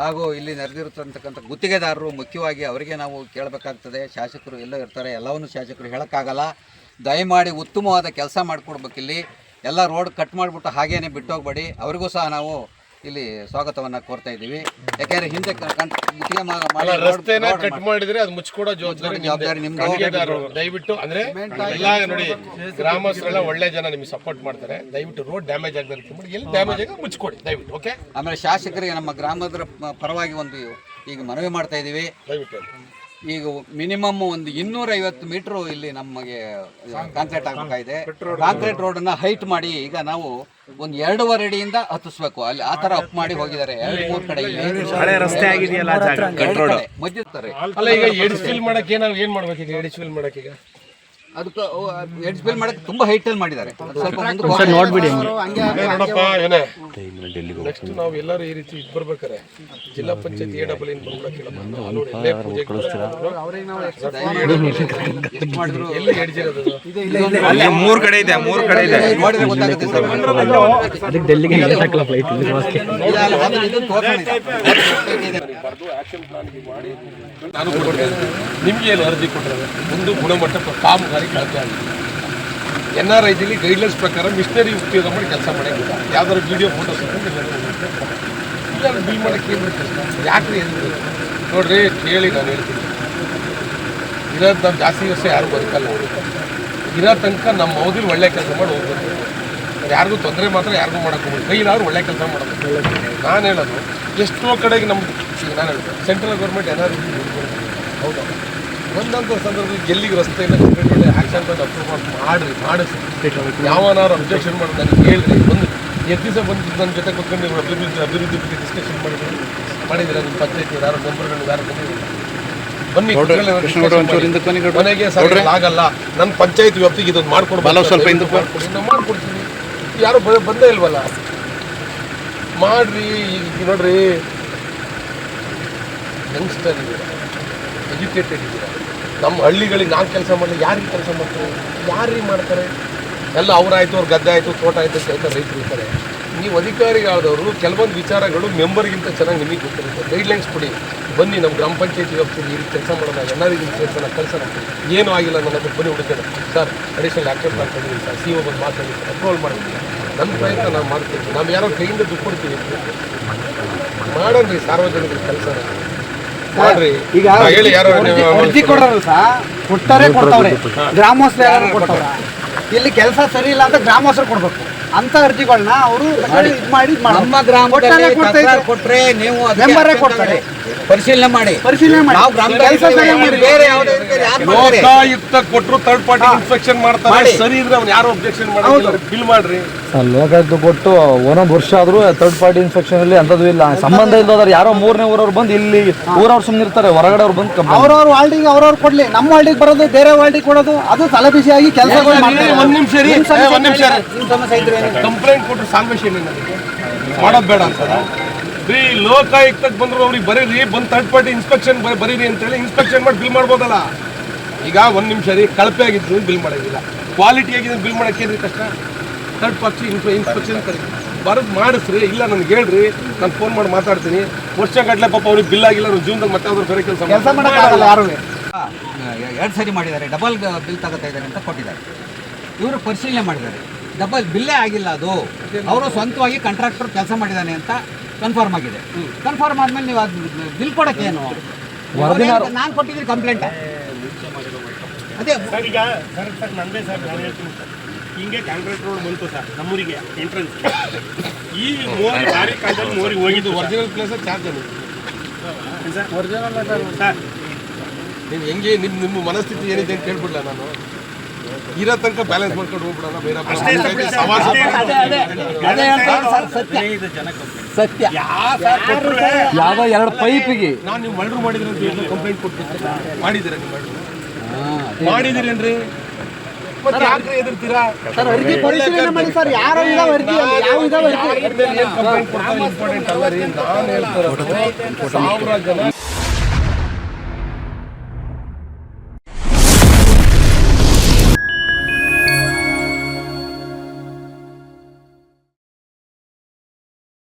ಹಾಗೂ ಇಲ್ಲಿ ನೆರೆದಿರತಕ್ಕಂಥ ಗುತ್ತಿಗೆದಾರರು ಮುಖ್ಯವಾಗಿ ಅವರಿಗೆ ನಾವು ಕೇಳಬೇಕಾಗ್ತದೆ. ಶಾಸಕರು ಎಲ್ಲ ಇರ್ತಾರೆ, ಎಲ್ಲವನ್ನು ಶಾಸಕರು ಹೇಳೋಕ್ಕಾಗಲ್ಲ. ದಯಮಾಡಿ ಉತ್ತಮವಾದ ಕೆಲಸ ಮಾಡಿಕೊಡ್ಬೇಕಿಲ್ಲಿ. ಎಲ್ಲ ರೋಡ್ ಕಟ್ ಮಾಡಿಬಿಟ್ಟು ಹಾಗೇನೆ ಬಿಟ್ಟೋಗ್ಬೇಡಿ. ಅವರಿಗೂ ಸಹ ನಾವು ಇಲ್ಲಿ ಸ್ವಾಗತವನ್ನ ಕೋರ್ತಾ ಇದ್ದೀವಿ. ಯಾಕೆಂದ್ರೆ ಹಿಂದೆ ಕ- ಗುತ್ತಿಗೆ ಮಾ- ಮಾಡಿ road- ರಸ್ತೆನ road ಕಟ್ ಮಾಡಿದ್ರೆ ಅದು ಮುಚ್ಕೊಡೋ ಜವಾಬ್ದಾರಿ ನಿಮ್ದೇ. ಜವಾಬ್ದಾರಿ ನಿಮ್ದು. ಗುತ್ತಿಗೆದಾರರು ದಯವಿಟ್ಟು ಅಂದ್ರೆ ಎಲ್ಲ ನೋಡಿ ಗ್ರಾಮಸ್ಥರೆಲ್ಲ ಒಳ್ಳೆ ಜನ ನಿಮ್ಗೆ ಸಪೋರ್ಟ್ ಮಾಡ್ತಾರೆ. ದಯವಿಟ್ಟು ರೋಡ್ ಡ್ಯಾಮೇಜ್ ಆಗದೆ ಎಲ್ಲಿ ಡ್ಯಾಮೇಜ್ ಆಗ ಮುಚ್ಕೊಡಿ ದಯವಿಟ್ಟು ಓಕೆ ಆಮೇಲೆ ಶಾಸಕರಿಗೆ ನಮ್ಮ ಗ್ರಾಮದ ಪ- ಪರವಾಗಿ ಒಂದು ಈಗ ಮನವಿ ಮಾಡ್ತಾ ಇದ್ದೀವಿ. ದಯವಿಟ್ಟು ಈಗ ಮಿನಿಮಮ್ ಒಂದು ಇನ್ನೂರೈವತ್ತು ಮೀಟರ್ ಇಲ್ಲಿ ನಮಗೆ ಕಾಂಕ್ರೀಟ್ ಆಗಬೇಕಾಗಿದೆ. ಕಾಂಕ್ರೀಟ್ ರೋಡನ್ನ ಹೈಟ್ ಮಾಡಿ ಈಗ ನಾವು ಒಂದು ಎರಡೂವರೆ ಅಡಿಯಿಂದ ಹತ್ತಿಸ್ಬೇಕು. ಅಲ್ಲಿ ಆ ತರ ಅಪ್ ಮಾಡಿ ಹೋಗಿದ್ದಾರೆ. ಎರಡು ಮೂರು ಕಡೆ ಇಲ್ಲಿ. ಹಳೆ ರಸ್ತೆ ಆಗಿದೆಯಲ್ಲ ಮಧ್ಯ ಅಲ್ಲ ಈಗ ಎಡಿಸ್ ಫಿಲ್ ಮಾಡಕ್ಕೆ ನಾವು ಏನ್ ಮಾಡ್ಬೇಕು ಈಗ ಎಡಿಸ್ ಫಿಲ್ ಮಾಡಕ್ಕೆ ಈಗ? ಅದಕ್ಕೆ ಹೆಡ್ ಬಿಲ್ ಮಾಡಕ್ಕೆ ತುಂಬಾ ಹೈಟ್ ಅಲ್ಲಿ ಮಾಡಿದ್ದಾರೆ. ಅದು ಸ್ವಲ್ಪ ಮುಂದೆ ನೋಡ್ಬಿಡಿ ಅದೇ ನೋಡಪ್ಪ ಏನೇ? ನೆಕ್ಸ್ಟ್ ನಾವು ಎಲ್ಲರೂ ಈ ರೀತಿ ಇದ್ ಬರ್ಬೇಕಾರೆ. ಜಿಲ್ಲಾ ಪಂಚಾಯತ್ ಎ ಡಬಲ್ ಇನ್ ಮೂರ್ ಕಡೆ ಇದೆ ಮೂರ್ ಕಡೆ ಇದೆ. ನೋಡಿದ್ರೆ ಗೊತ್ತಾಗುತ್ತೆ ಸರ್. ಅದಕ್ಕೆ ಡೆಲ್ಲಿಗೆ ಹಾಕಲ್ಲ ಫ್ಲೈಟ್ ಇಲ್ಲ, ನಿಮ್ಗೆ ಏನು ಅರ್ಜಿ ಕೊಟ್ಟರೆ ಒಂದು ಗುಣಮಟ್ಟ ಕಾಮಗಾರಿ ಕಳಪೆ ಆಗಿದೆ. ಎನ್ ಆರ್ ಐದಲ್ಲಿ ಗೈಡ್ಲೈನ್ಸ್ ಪ್ರಕಾರ ಮಿಷನರಿ ಉಪಯೋಗ ಮಾಡಿ ಕೆಲಸ ಮಾಡೋಕ್ಕಿಲ್ಲ ಯಾವ್ದಾದ್ರು ವಿಡಿಯೋ ಫೋಟೋಸ್ ಇಲ್ಲ ಬಿಲ್ ಮಾಡೋಕ್ಕೆ ಏನು ಕೆಲಸ ಯಾಕೆ ಏನು ನೋಡ್ರಿ, ಕೇಳಿ ನಾನು ಹೇಳ್ತೀನಿ. ಇರೋದು ನಾವು ಜಾಸ್ತಿ ವರ್ಷ ಯಾರು ಬದುಕಲ್ಲ. ಇರೋ ತನಕ ನಮ್ಮ ಅವಧಿಲಿ ಒಳ್ಳೆ ಕೆಲಸ ಮಾಡಿ ಹೋಗ್ಬೇಕು. ಯಾರಿಗೂ ತೊಂದರೆ ಮಾತ್ರ ಯಾರಿಗೂ ಮಾಡೋಕ್ಕೋಗ್ಬೋದು ಕೈಲಾದ್ರು ಒಳ್ಳೆ ಕೆಲಸ ಮಾಡಬೇಕು. ನಾನು ಹೇಳೋದು, ಎಷ್ಟೋ ಕಡೆಗೆ ನಮ್ಮ ನಾನು ಹೇಳ್ತೀನಿ. ಸೆಂಟ್ರಲ್ ಗೌರ್ಮೆಂಟ್ ಏನಾದ್ರು ಹೌದಾ? ಒಂದಂಥ ಸಂದರ್ಭದಲ್ಲಿ ಎಲ್ಲಿಗೆ ರಸ್ತೆಯಿಂದ ಆ್ಯಕ್ಷನ್ ಬಂದು ಅಪ್ರೂವ್ ಮಾಡಿ ಮಾಡ್ರಿ ಮಾಡಿಸಿ. ಯಾವನಾರು ಅಬ್ಜೆಕ್ಷನ್ ಮಾಡೋದು ಹೇಳಿರಿ ಒಂದು ಎಷ್ಟು ದಿವಸ ಬಂದು ನನ್ನ ಜೊತೆ ಕೂತ್ಕೊಂಡು ನೀವು ಅಭಿವೃದ್ಧಿ ಅಭಿವೃದ್ಧಿ ಬಗ್ಗೆ ಡಿಸ್ಕಷನ್ ಮಾಡಿದ್ರೆ ಮಾಡಿದ್ದೀರಾ ನಿಮ್ಮ ಪಂಚಾಯತ್ ಯಾರು ಮೆಂಬರ್ಗಳು ಯಾರು ಬಂದಿದ್ದೀರಾ ಬನ್ನಿ. ಮನೆಗೆ ಆಗಲ್ಲ ನನ್ನ ಪಂಚಾಯತ್ ವ್ಯಾಪ್ತಿಗೆ ಇದೊಂದು ಮಾಡ್ಕೊಡ್ಬಲ್ಲ ಸ್ವಲ್ಪ ಮಾಡ್ಕೊಡ್ತೀನಿ. ನಾವು ಮಾಡ್ಕೊಡ್ತೀವಿ. ಯಾರು ಬಂದೇ ಇಲ್ವಲ್ಲ? ಮಾಡ್ರಿ ಈಗ ನೋಡ್ರಿ. ಯಂಗ್ಸ್ಟರ್ ಇದ್ದೀರಾ? ಎಜುಕೇಟೆಡ್ ಇದ್ದೀರಾ? ನಮ್ಮ ಹಳ್ಳಿಗಳಿಗೆ ನಾನು ಕೆಲಸ ಮಾಡಲಿ, ಯಾರಿಗೆ ಕೆಲಸ ಮಾಡ್ತಾರೆ ಯಾರಿಗೆ ಮಾಡ್ತಾರೆ? ಎಲ್ಲ ಅವರಾಯಿತು ಅವ್ರ ಗದ್ದೆ ಆಯಿತು, ತೋಟ ಆಯಿತು ಅಂತ ರೈತರು ಇರ್ತಾರೆ. ನೀವು ಅಧಿಕಾರಿಗಳಾದವರು ಕೆಲವೊಂದು ವಿಚಾರಗಳು ಮೆಂಬರ್ಗಿಂತ ಚೆನ್ನಾಗಿ ನಿಮಗೆ ಗೊತ್ತಿರುತ್ತೆ. ಗೈಡ್ಲೈನ್ಸ್ ಕೊಡಿ. ಬನ್ನಿ ನಮ್ಮ ಗ್ರಾಮ ಪಂಚಾಯತಿ ಈ ರೀತಿ ಕೆಲಸ ಮಾಡೋಣ ಎಲ್ಲರಿಗೂ ಸೇರ್ಸಲ್ಲ ಕೆಲಸ ಏನೂ ಆಗಿಲ್ಲ, ನನ್ನ ಹತ್ರ ಬನ್ನಿ ಹುಡುಕೇನೆ ಸರ್ ಅಡಿಷನಲ್ ಆ್ಯಕ್ಷನ್ ಮಾಡ್ಕೊಂಡಿದ್ದೀನಿ ಸರ್. ಸಿ ಒ ಬಂದು ಮಾತಾಡಿ ಅಪ್ರೂವಲ್ ಮಾಡ್ತೀನಿ. ನನ್ನ ಪ್ರಯತ್ನ ನಾವು ಮಾಡ್ತೀವಿ ನಾವು ಯಾರೋ ಕೈಯಿಂದ ದುಡ್ಡು ಕೊಡ್ತೀವಿ. ರೀ, ಸಾರ್ವಜನಿಕರ ಕೆಲಸ ಮಾಡ್ರಿ ಈಗ ಹೇಳಿ ಯಾರೋ ಅರ್ಜಿ ಕೊಡೋರು ಸಹ ಕೊಡ್ತಾರೆ ಕೊಡ್ತಾವ್ರೆ ಗ್ರಾಮಸ್ಥರು ಯಾರು ಕೊಡ್ತಾವ್ರ ಇಲ್ಲಿ ಕೆಲಸ ಸರಿ ಇಲ್ಲ ಅಂತ ಗ್ರಾಮಸ್ಥರು ಕೊಡ್ಬೇಕು. ಅಂತ ಅರ್ಜಿಗಳನ್ನ ಅವರು ಇದ್ ಮಾಡಿ ನಮ್ಮ ಗ್ರಾಮ ಕೊಟ್ರೆ ನೀವು ಅದಕ್ಕೆ ಮೆಂಬರೇ ಕೊಡ್ತಾರೆ. ಪರಿಶೀಲನೆ ಮಾಡಿ. ಪರಿಶೀಲನೆ ಮಾಡಿ. ನಾವು ಗ್ರಾಮದಲ್ಲಿ ಕೆಲಸ ಸರಿಯಾಗಿ ಮಾಡಿ ಬೇರೆ ಲೋಕಾಯುಕ್ತ ಕೊಟ್ಟರು ಥರ್ಡ್ ಪಾರ್ಟಿ ಇನ್ಸ್ಪೆಕ್ಷನ್ ಮಾಡ್ತಾರೆ. ಸರಿ ಇದ್ರೆ ಅವ್ನು ಯಾರು ಅಬ್ಜೆಕ್ಷನ್ ಮಾಡಿಲ್ಲ? ಬಿಲ್ ಮಾಡ್ರಿ. ಲೋಕಾಯುಕ್ತ ಕೊಟ್ಟು ಒಂದೊಂದು ವರ್ಷ ಆದ್ರೂ ಥರ್ಡ್ ಪಾರ್ಟಿ ಇನ್ಸ್ಪೆಕ್ಷನ್ ಅಲ್ಲಿ ಅಂತದ್ದು ಇಲ್ಲ. ಸಂಬಂಧ ಇಲ್ಲದವ್ರು ಯಾರೋ ಮೂರನೇ ಊರವ್ರು ಬಂದು ಇಲ್ಲಿ ಊರವ್ರು ಸುಮ್ಮನೆ ಇರ್ತಾರೆ ಹೊರಗಡೆ ಅವ್ರು ಬಂದು ಅವ್ರವ್ರ ವಾರ್ಡಿಗೆ ಅವ್ರವ್ರು ಕೊಡ್ಲಿ. ನಮ್ಮ ವಾರ್ಡಿಗೆ ಬರೋದು ಬೇರೆ ವಾರ್ಡಿಗೆ ಕೊಡೋದು ಅದು ತಲೆಬಿಸಿಯಾಗಿ ಕೆಲಸ ಮಾಡ್ತಾರೆ. ಒಂದ್ ನಿಮಿಷ ರೀ ಒಂದ್ ನಿಮಿಷ ನಿಮ್ ಸಮಸ್ಯೆ ಇದ್ರೆ? ಕಂಪ್ಲೇಂಟ್ ಕೊಟ್ಟರು ಸಾಲ್ವೇಷನ್ ಏನು ಮಾಡೋದು ಬೇಡ ಅಂತಾರ. ಬರೀ ಲೋಕಾಯುಕ್ತಕ್ಕೆ ಬಂದರು ಅವ್ರಿಗೆ ಬರೀರಿ ಬಂದು ಥರ್ಡ್ ಪಾರ್ಟಿ ಇನ್ಸ್ಪೆಕ್ಷನ್ ಬರೀರಿ ಅಂತೇಳಿ ಇನ್ಸ್ಪೆಕ್ಷನ್ ಮಾಡಿ ಬಿಲ್ ಮಾಡ್ಬೋದಲ್ಲ. ಈಗ ಒಂದು ನಿಮಿಷ ರೀ ಕಳಪೆ ಆಗಿದ್ರು ಬಿಲ್ ಮಾಡೋದಿಲ್ಲ. ಕ್ವಾಲಿಟಿ ಆಗಿದ್ರೆ ಬಿಲ್ ಮಾಡಕ್ಕೆ ಏನ್ರಿ ಕಷ್ಟ? ಥರ್ಡ್ ಪಾರ್ಟಿ ಇನ್ಸ್ಪೆಕ್ಷನ್ ಕರೀರಿ ಬರೋದು ಮಾಡಿಸ್ರಿ ಇಲ್ಲ ನನಗೆ ಹೇಳ್ರಿ ನಾನು ಫೋನ್ ಮಾಡಿ ಮಾತಾಡ್ತೀನಿ. ವರ್ಷಗಟ್ಟಲೆ ಪಾಪ ಅವ್ರಿಗೆ ಬಿಲ್ ಆಗಿಲ್ಲ ಅವ್ರ ಜೀವನದಲ್ಲಿ ಮತ್ತೆ ಅವ್ರು ಬೇರೆ ಕೆಲಸ ಕೆಲಸ ಮಾಡೋಕ್ಕಾಗಲ್ಲ ಯಾರು? ಎರಡು ಸರಿ ಮಾಡಿದ್ದಾರೆ ಡಬಲ್ ಬಿಲ್ ತಗೋತಾ ಇದ್ದಾರೆ ಅಂತ ಕೊಟ್ಟಿದ್ದಾರೆ. ಇವರು ಪರಿಶೀಲನೆ ಮಾಡಿದ್ದಾರೆ. ಡಬಲ್ ಬಿಲ್ಲೇ ಆಗಿಲ್ಲ ಅದು. ಅವರು ಸ್ವಂತವಾಗಿ ಕಾಂಟ್ರಾಕ್ಟರ್ ಕೆಲಸ ಮಾಡಿದ್ದಾನೆ ಅಂತ ಕನ್ಫರ್ಮ್ ಆಗಿದೆ. ಕನ್ಫರ್ಮ್ ಆದ್ಮೇಲೆ ನೀವು ಅದು ಬಿಲ್ ಕೊಡಕ್ಕೆ ಏನು ನಾನು ಕೊಟ್ಟಿದ್ದೀನಿ ಕಂಪ್ಲೇಂಟ್ ಅದೇ ಸರ್ ಈಗ ಸರ್ ಸರ್ ನಂದೇ ಸರ್ ನಾನು ಹೇಳ್ತೀನಿ ಸರ್. ಹಿಂಗೆ ಕಾಂಕ್ರೀಟ್ ರೋಡ್ ಬಂತು ಸರ್ ನಮ್ಮೂರಿಗೆ ಎಂಟ್ರೆನ್ಸ್ ಈ ಮೋರಿ ಭಾರಿ ಕಾಲದಲ್ಲಿ ಮೋರಿ ಹೋಗಿದ್ದು original place charge sir? Sir ನೀವು ಹೆಂಗೆ ನಿಮ್ಮ ನಿಮ್ಮ ಮನಸ್ಥಿತಿ ಏನಿದೆ ಅಂತ ಕೇಳ್ಬಿಡ್ಲ ನಾನು? ಇರೋ ತನಕ ಬ್ಯಾಲೆನ್ಸ್ ಮಾಡ್ಕೊಂಡು ಹೋಗ್ಬಿಡೋಣ ಸತ್ಯ. ಸತ್ಯ. ಯಾವ್ದೋ ಎರಡು ಪೈಪಿಗೆ? ನಾನು ನೀವು ಮರ್ಡರ್ ಮಾಡಿದ್ರೆ ಅಂತ ಕಂಪ್ಲೇಂಟ್ ಕೊಟ್ಟಿದ್ದೆ ಮಾಡಿದ್ದೀರಾ ನೀವು ಮರ್ಡರ್? ಮಾಡಿದಿರೇನ್ರಿ ಮತ್ತೆ ಎದುರ್ತೀರಾ ಸರ್ ಅರ್ಜಿ ಪರಿಶೀಲನೆ ಮಾಡಿ ಸರ್ ಯಾರು ಇದಾವ ಯಾವ ಇದಾವ ಕಂಪ್ಲೇಂಟ್ ಕೊಡ್ತಾರೆ? ಇಂಪಾರ್ಟೆಂಟ್ ಅಲ್ಲ ರೀ ನಾನು ಹೇಳ್ತಾ ಇರೋದು ಸಾವಿರ ಜನ